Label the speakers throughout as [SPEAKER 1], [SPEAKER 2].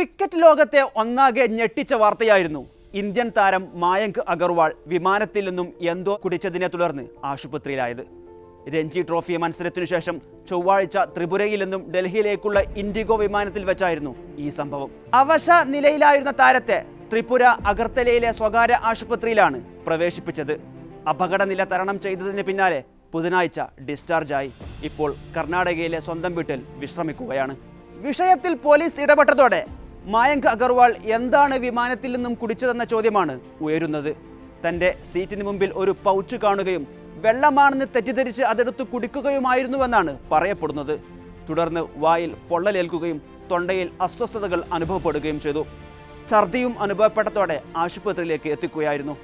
[SPEAKER 1] Cricket ലോകത്തെ ഒന്നാകെ ഞെട്ടിച്ച വാർത്തയായിരുന്നു. ഇന്ത്യൻ താരം മായങ്ക് അഗർവാൾ വിമാനത്തിൽ നിന്നും എന്തോ കുടിച്ചതിനെ തുടർന്ന് ആശുപത്രിയിലായത്. രഞ്ജി ട്രോഫി മത്സരത്തിനു ശേഷം ചൊവ്വാഴ്ച ത്രിപുരയിൽ നിന്നും ഡൽഹിയിലേക്കുള്ള ഇൻഡിഗോ വിമാനത്തിൽ വെച്ചായിരുന്നു ഈ സംഭവം. അവശ നിലയിലായിരുന്ന താരത്തെ ത്രിപുര അഗർത്തലയിലെ സ്വകാര്യ ആശുപത്രിയിലാണ് പ്രവേശിപ്പിച്ചത്. അപകടനില തരണം ചെയ്തതിന് പിന്നാലെ ബുധനാഴ്ച ഡിസ്ചാർജായി. ഇപ്പോൾ കർണാടകയിലെ സ്വന്തം വീട്ടിൽ വിശ്രമിക്കുകയാണ്. വിഷയത്തിൽ പോലീസ് ഇടപെട്ടതോടെ മായങ്ക് അഗർവാൾ എന്താണ് വിമാനത്തിൽ നിന്നും കുടിച്ചതെന്ന ചോദ്യമാണ് ഉയരുന്നത്. തന്റെ സീറ്റിന് മുമ്പിൽ ഒരു പൗച്ച് കാണുകയും വെള്ളമാണെന്ന് തെറ്റിദ്ധരിച്ച് അതെടുത്ത് കുടിക്കുകയുമായിരുന്നുവെന്നാണ് പറയപ്പെടുന്നത്. തുടർന്ന് വായിൽ പൊള്ളലേൽക്കുകയും തൊണ്ടയിൽ അസ്വസ്ഥതകൾ അനുഭവപ്പെടുകയും ചെയ്തു. ഛർദിയും അനുഭവപ്പെട്ടതോടെ ആശുപത്രിയിലേക്ക് എത്തിക്കുകയായിരുന്നു.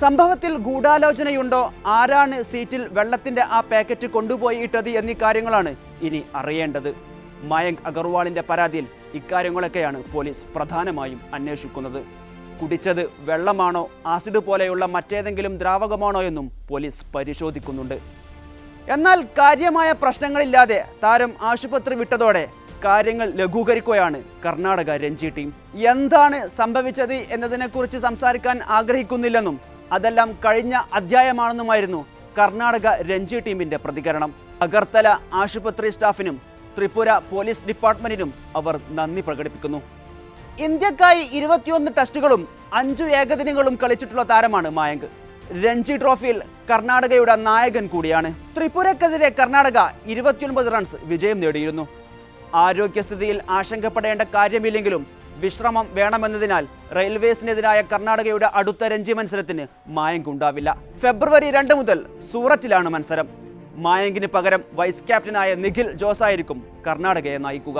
[SPEAKER 1] സംഭവത്തിൽ ഗൂഢാലോചനയുണ്ടോ? ആരാണ് സീറ്റിൽ വെള്ളത്തിന്റെ ആ പാക്കറ്റ് കൊണ്ടുപോയി ഇട്ടത് എന്നീ കാര്യങ്ങളാണ് ഇനി അറിയേണ്ടത്. മയങ്ക് അഗർവാളിന്റെ പരാതിയിൽ ഇക്കാര്യങ്ങളൊക്കെയാണ് പോലീസ് പ്രധാനമായും അന്വേഷിക്കുന്നത്. കുടിച്ചത് വെള്ളമാണോ ആസിഡ് പോലെയുള്ള മറ്റേതെങ്കിലും ദ്രാവകമാണോ എന്നും പോലീസ് പരിശോധിക്കുന്നുണ്ട്. എന്നാൽ കാര്യമായ പ്രശ്നങ്ങളില്ലാതെ താരം ആശുപത്രി വിട്ടതോടെ കാര്യങ്ങൾ ലഘൂകരിക്കുകയാണ് കർണാടക രഞ്ജി ടീം. എന്താണ് സംഭവിച്ചത് എന്നതിനെക്കുറിച്ച് സംസാരിക്കാൻ ആഗ്രഹിക്കുന്നില്ലെന്നും അതെല്ലാം കഴിഞ്ഞ അധ്യായമാണെന്നുമായിരുന്നു കർണാടക രഞ്ജി ടീമിന്റെ പ്രതികരണം. അഗർത്തല ആശുപത്രി സ്റ്റാഫിനും ത്രിപുര പോലീസ് ഡിപ്പാർട്ട്മെന്റിനും അവർ നന്ദി പ്രകടിപ്പിക്കുന്നു. ഇന്ത്യക്കായി ഇരുപത്തിയൊന്ന് ടെസ്റ്റുകളും അഞ്ചു ഏകദിനങ്ങളും കളിച്ചിട്ടുള്ള താരമാണ് മായങ്ക്. രഞ്ജി ട്രോഫിയിൽ കർണാടകയുടെ നായകൻ കൂടിയാണ്. ത്രിപുരക്കെതിരെ കർണാടക ഇരുപത്തിയൊൻപത് റൺസ് വിജയം നേടിയിരുന്നു. ആരോഗ്യസ്ഥിതിയിൽ ആശങ്കപ്പെടേണ്ട കാര്യമില്ലെങ്കിലും വിശ്രമം വേണമെന്നതിനാൽ റെയിൽവേസിനെതിരായ കർണാടകയുടെ അടുത്ത രഞ്ജി മത്സരത്തിന് മായങ്കുണ്ടാവില്ല. ഫെബ്രുവരി രണ്ട് മുതൽ സൂററ്റിലാണ് മത്സരം. മായങ്കിന് പകരം വൈസ് ക്യാപ്റ്റനായ നിഖിൽ ജോസായിരിക്കും കർണാടകയെ നയിക്കുക.